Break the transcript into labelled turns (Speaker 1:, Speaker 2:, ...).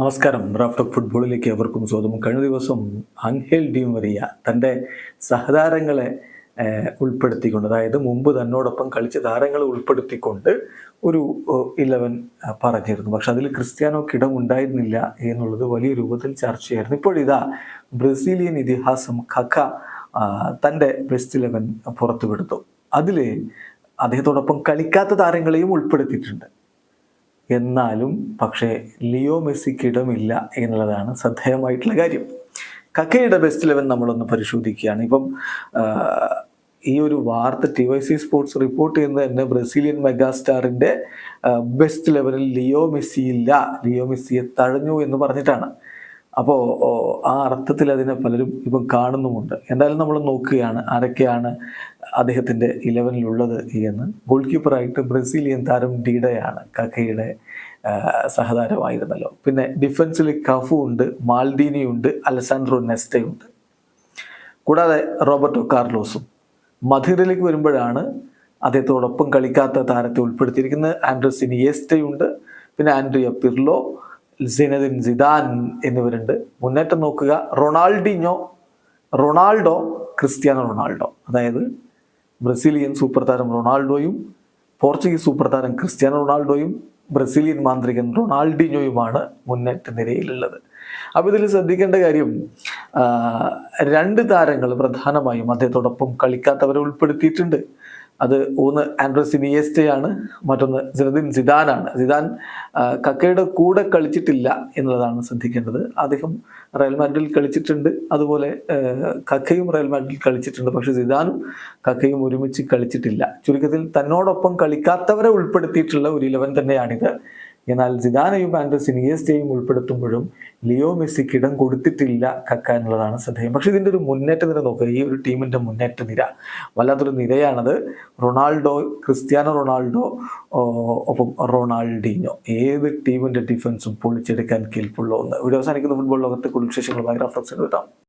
Speaker 1: നമസ്കാരം. റാഫ്റ്റ് ഫുട്ബോളിലേക്ക് അവർക്കും സ്വാഗതം. കഴിഞ്ഞ ദിവസം അൻഹേൽ ഡി മരിയ തന്റെ സഹതാരങ്ങളെ ഉൾപ്പെടുത്തിക്കൊണ്ട് അതായത് മുമ്പ് തന്നോടൊപ്പം കളിച്ച താരങ്ങളെ ഉൾപ്പെടുത്തിക്കൊണ്ട് ഒരു ഇലവൻ പറഞ്ഞിരുന്നു. പക്ഷെ അതിൽ ക്രിസ്ത്യാനോക്ക് ഇടമുണ്ടായിരുന്നില്ല എന്നുള്ളത് വലിയ രൂപത്തിൽ ചർച്ചയായിരുന്നു. ഇപ്പോഴിതാ ബ്രസീലിയൻ ഇതിഹാസം ഖക്ക ആ, തന്റെ ബെസ്റ്റ് ഇലവൻ പുറത്തുവിടുത്തു അതിൽ അദ്ദേഹത്തോടൊപ്പം കളിക്കാത്ത താരങ്ങളെയും ഉൾപ്പെടുത്തിയിട്ടുണ്ട്. എന്നാലും പക്ഷേ ലിയോ മെസ്സിക്ക് ഇടമില്ല എന്നുള്ളതാണ് ശ്രദ്ധേയമായിട്ടുള്ള കാര്യം. കക്കയുടെ ബെസ്റ്റ് ലെവൻ നമ്മളൊന്ന് പരിശോധിക്കുകയാണ്. ഇപ്പം ഈ ഒരു വാർത്ത T Y C sports report ചെയ്യുന്നത് തന്നെ ബ്രസീലിയൻ മെഗാസ്റ്റാറിന്റെ ബെസ്റ്റ് ലെവലിൽ ലിയോ മെസ്സി ഇല്ല. ലിയോ മെസ്സിയെ തഴഞ്ഞു എന്ന് പറഞ്ഞിട്ടാണ്. അപ്പോൾ ആ അർത്ഥത്തിൽ അതിനെ പലരും ഇപ്പം കാണുന്നുമുണ്ട്. എന്തായാലും നമ്മൾ നോക്കുകയാണ് ആരൊക്കെയാണ് അദ്ദേഹത്തിന്റെ ഇലവനിലുള്ളത് എന്ന്. ഗോൾ കീപ്പറായിട്ട് ബ്രസീലിയൻ താരം ഡീഡയാണ് കക്കയുടെ സഹതാരമായിരുന്നല്ലോ. പിന്നെ ഡിഫൻസിൽ കഫു ഉണ്ട് മാൽഡീനി ഉണ്ട് അലസാൻഡ്രോ നെസ്റ്റയുണ്ട്. കൂടാതെ റോബർട്ടോ കാർലോസും. മധുരയിലേക്ക് വരുമ്പോഴാണ് അദ്ദേഹത്തോടൊപ്പം കളിക്കാത്ത താരത്തെ ഉൾപ്പെടുത്തിയിരിക്കുന്നത്. ആൻഡ്രസ് ഇനിയേസ്റ്റയുണ്ട് പിന്നെ ആൻഡ്രിയ പിർലോ സിനദിൻ സിദാൻ എന്നിവരുണ്ട്. മുന്നേറ്റം നോക്കുക റൊണാൾഡിഞ്ഞോ റൊണാൾഡോ ക്രിസ്ത്യാനോ റൊണാൾഡോ. അതായത് ബ്രസീലിയൻ സൂപ്പർ താരം റൊണാൾഡോയും പോർച്ചുഗീസ് സൂപ്പർ താരം ക്രിസ്ത്യാനോ റൊണാൾഡോയും ബ്രസീലിയൻ മാന്ത്രികൻ റൊണാൾഡിനോയുമാണ് മുന്നേറ്റ നിരയിലുള്ളത്. അപ്പോൾ ഇതിൽ ശ്രദ്ധിക്കേണ്ട കാര്യം രണ്ട് താരങ്ങൾ പ്രധാനമായും അദ്ദേഹത്തോടൊപ്പം കളിക്കാത്തവരെ ഉൾപ്പെടുത്തിയിട്ടുണ്ട്. അത് ഒന്ന് ആൻഡ്രോസ് ആണ് മറ്റൊന്ന് സിനദിൻ സിദാനാണ്. സിദാൻ കക്കയുടെ കൂടെ കളിച്ചിട്ടില്ല എന്നുള്ളതാണ് ശ്രദ്ധിക്കേണ്ടത്. അദ്ദേഹം റയൽ മാഡ്രിൽ കളിച്ചിട്ടുണ്ട്. അതുപോലെ കക്കയും റയൽ മാഡ്രിൽ കളിച്ചിട്ടുണ്ട്. പക്ഷേ സിദാനും കക്കയും ഒരുമിച്ച് കളിച്ചിട്ടില്ല. ചുരുക്കത്തിൽ തന്നോടൊപ്പം കളിക്കാത്തവരെ ഉൾപ്പെടുത്തിയിട്ടുള്ള ഒരു ഇലവൻ തന്നെയാണിത്. എന്നാൽ സിദാനയും ആൻഡ്രസ് ഇനിയേസ്റ്റയും ഉൾപ്പെടുത്തുമ്പോഴും ലിയോ മെസ്സിക്ക് ഇടം കൊടുത്തിട്ടില്ല കക്ക എന്നുള്ളതാണ് ശ്രദ്ധേയം. പക്ഷേ ഇതിന്റെ ഒരു മുന്നേറ്റ നിര നോക്കുക ഈ ഒരു ടീമിന്റെ മുന്നേറ്റ നിര. വല്ലാത്തൊരു നിരയാണത്. റൊണാൾഡോ ക്രിസ്ത്യാനോ റൊണാൾഡോ ഒപ്പം റൊണാൾഡീനോ. ഏത് ടീമിന്റെ ഡിഫൻസും പൊളിച്ചെടുക്കാൻ കേൾപ്പുള്ള ഒന്ന്. ഇവിടെ അവസാനിക്കുന്ന ഫുട്ബോൾ ലോകത്തെ കുടുംബ ഭയങ്കര റഫറൻസ് എഴുതാം